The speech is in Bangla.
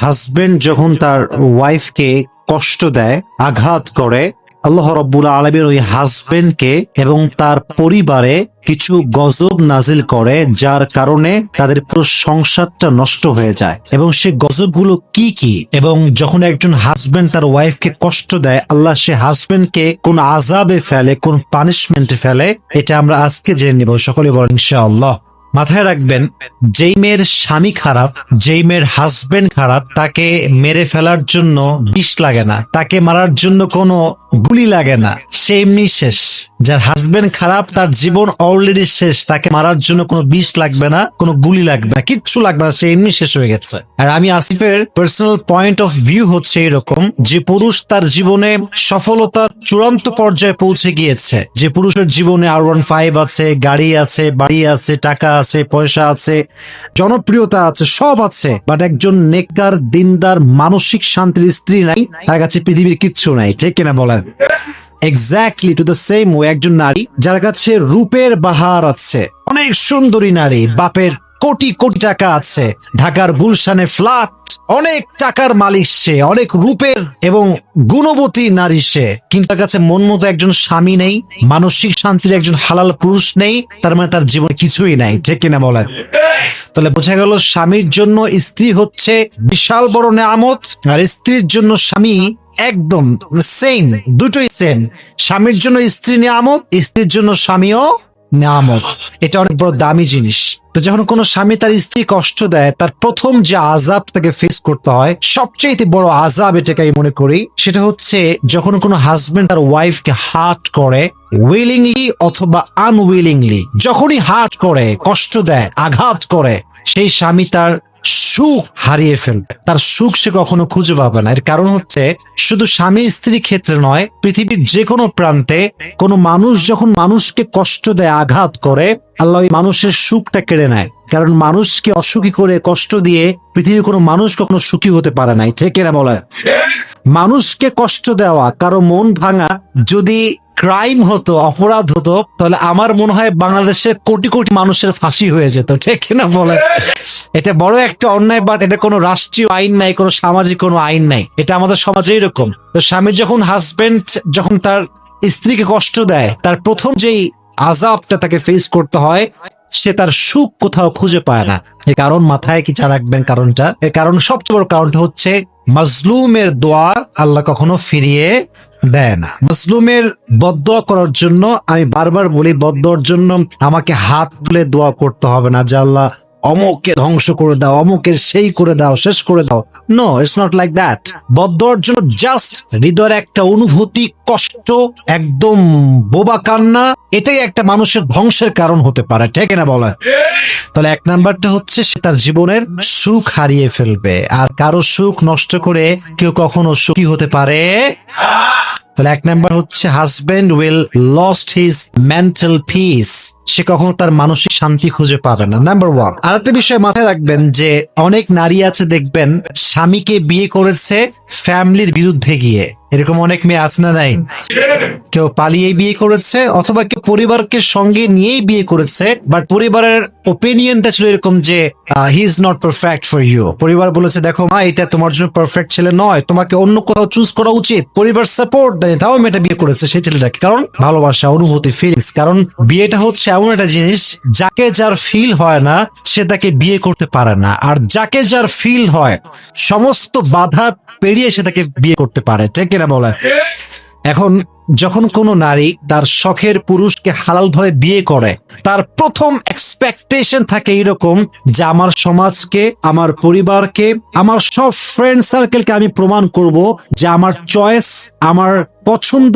হাজবেন্ড যখন তার ওয়াইফকে কষ্ট দেয়, আঘাত করে, আল্লাহ রব্বুল আলমের ওই হাজবেন্ডকে এবং তার পরিবারে কিছু গজব নাজিল করে, যার কারণে তাদের পুরো সংসারটা নষ্ট হয়ে যায়। এবং সে গজবগুলো কি কি? এবং যখন একজন হাজবেন্ড তার ওয়াইফকে কষ্ট দেয়, আল্লাহ সে হাজবেন্ডকে কোন আজাবে ফেলে, কোন পানিশমেন্টে ফেলে, এটা আমরা আজকে জেনে নিব। সকলে বলেন, ইনশাআল্লাহ। মাথায় রাখবেন, যেই মেয়ের স্বামী খারাপ, যেই মেয়ের হাজবেন্ড খারাপ, তাকে মেরে ফেলার জন্য বিষ লাগে না, তাকে মারার জন্য কোনো গুলি লাগে না। সে এমনি শেষ। যার হাজবেন্ড খারাপ, তার জীবন অলরেডি শেষ, তাকে মারার জন্য কোনো বিষ লাগবে না, কোনো গুলি লাগবে না, কিচ্ছু লাগবে না, সে এমনি শেষ হয়ে গেছে। আর আমি আসিফের পার্সোনাল পয়েন্ট অফ ভিউ হচ্ছে এরকম, যে পুরুষ তার জীবনে সফলতার চূড়ান্ত পর্যায়ে পৌঁছে গিয়েছে। যে পুরুষের জীবনে আর ওয়ান ফাইভ আছে, গাড়ি আছে, বাড়ি আছে, টাকা আছে পয়সা আছে, জনপ্রিয়তা আছে, সব আছে বাট একজন নেককার, দিনদার, মানসিক শান্তির স্ত্রী নাই, তার কাছে পৃথিবীর কিচ্ছু নাই, ঠিক কিনা বলেন? Exactly to the same way একজন নারী, যার কাছে রূপের বাহার আছে, অনেক সুন্দরী নারী, বাপের কোটি কোটি টাকা আছে। ঢাকার গুলশানে ফ্ল্যাট, অনেক টাকার মালিক সে, অনেক রূপের এবং গুণবতী নারী সে। কিন্তু তার কাছে মন মতো একজন স্বামী নেই, মানসিক শান্তির একজন হালাল পুরুষ নেই, তার মানে তার জীবনে কিছুই নাই, ঠিক কিনা বলেন? তাহলে বোঝা গেল স্বামীর জন্য স্ত্রী হচ্ছে বিশাল বড় নেয়ামত, আর স্ত্রীর জন্য স্বামী একদম সেম দুটোই সেম স্বামীর জন্য স্ত্রী নিয়ামত, স্ত্রীর জন্য স্বামীও নিয়ামত। এটা অনেক বড় দামি জিনিস। তো যখন কোনো স্বামী তার স্ত্রী কষ্ট দেয়, তার প্রথম যে আজাব তাকে ফেস করতে হয় সবচেয়ে বড় আজাব এটাকে আমি মনে করি, সেটা হচ্ছে যখন কোনো হাজবেন্ড তার ওয়াইফকে হার্ট করে উইলিংলি অথবা আনউইলিংলি যখনই হার্ট করে, কষ্ট দেয়, আঘাত করে, সেই স্বামী তার সুখ হারিয়ে ফেলবে। তার সুখ সে কখনো খুঁজে পাবে না। এর কারণ হচ্ছে, শুধু স্বামী স্ত্রীর ক্ষেত্রে নয়, পৃথিবীর যে কোনো প্রান্তে কোনো মানুষ যখন মানুষকে কষ্ট দেয়, আঘাত করে, আল্লাহ ওই মানুষের সুখটা কেড়ে নেয়। কারণ মানুষকে অসুখী করে, কষ্ট দিয়ে পৃথিবীর কোনো মানুষ কখনো সুখী হতে পারে নাই ঠিক এরা বলে মানুষকে কষ্ট দেওয়া, কারও মন ভাঙা, যদি ক্রাইম হতো, অপরাধ হতো, তাহলে আমার মনে হয় বাংলাদেশের কোটি কোটি মানুষের ফাঁসি হয়ে যেত, ঠিক না বলে এটা বড় একটা অন্যায় বাট এটা কোনো রাষ্ট্রীয় আইন নাই, কোনো সামাজিক কোনো আইন নাই, এটা আমাদের সমাজে এরকম। তো স্বামী যখন হাজবেন্ড যখন তার স্ত্রীকে কষ্ট দেয়, তার প্রথম যেই আজাবটা তাকে ফেস করতে হয়, সে তার সুখ কোথাও খুঁজে পায় না। এর কারণ মাথায় কি চা রাখবেন কারণটা? এর কারণ সবচেয়ে বড় কারণটা হচ্ছে, মাজলুমের দোয়া আল্লাহ কখনো ফিরিয়ে দেয় না। মুসলুমের বদ্ধ করার জন্য, আমি বারবার বলি, বদদোয়ার জন্য আমাকে হাত তুলে দোয়া করতে হবে না যে আল্লাহ অমুককে ধ্বংস করে দাও, অমুকের সেই করে দাও, শেষ করে দাও। No it's not like that বদদোয়ার জন্য জাস্ট হৃদয়ের একটা অনুভূতি, কষ্ট, একদম বোবা কান্না, এটাই একটা মানুষের ধ্বংসের কারণ হতে পারে, ঠিক না বলে? তাহলে এক নাম্বারটা হচ্ছে সে তার জীবনের সুখ হারিয়ে ফেলবে, আর কারও সুখ নষ্ট করে কেউ কখনো সুখী হতে পারে তাহলে এক নাম্বার হচ্ছে husband will lost his mental peace সে কখনো তার মানসিক শান্তি খুঁজে পাবে না। নাম্বার ওয়ান আর একটা বিষয় মাথায় রাখবেন যে অনেক নারী আছে দেখবেন স্বামীকে বিয়ে করেছে ফ্যামিলির বিরুদ্ধে গিয়ে। এরকম অনেক মেয়ে আছে না নাই? কেউ পালিয়ে বিয়ে করেছে অথবা কেউ পরিবারকে সঙ্গে নিয়েই বিয়ে করেছে বাট পরিবারের ওপিনিয়নটা ছিল এরকম যে he is not perfect for you পরিবার বলেছে, দেখো মা, এটা তোমার জন্য পারফেক্ট ছেলে নয়। তোমাকে অন্য কোথাও চুজ করা উচিত। পরিবার সাপোর্ট দেয় তাও মেয়েটা বিয়ে করেছে সেই ছেলেটাকে। কারণ ভালোবাসা, অনুভূতি ফিলিংস কারণ বিয়েটা হচ্ছে এমন একটা জিনিস, যাকে যার ফিল হয় না, সে তাকে বিয়ে করতে পারে না। আর যাকে যার ফিল হয়, সমস্ত বাধা পেরিয়ে সে তাকে বিয়ে করতে পারে। ঠিক কিনা বলে। এখন যখন কোনো নারী তার শখের পুরুষকে হালালভাবে বিয়ে করে, তার প্রথম এক্সপেকটেশন থাকে এরকম যে আমার সমাজকে, আমার পরিবারকে, আমার সব ফ্রেন্ড সার্কেলকে আমি প্রমাণ করব যে আমার চয়েস আমার পছন্দ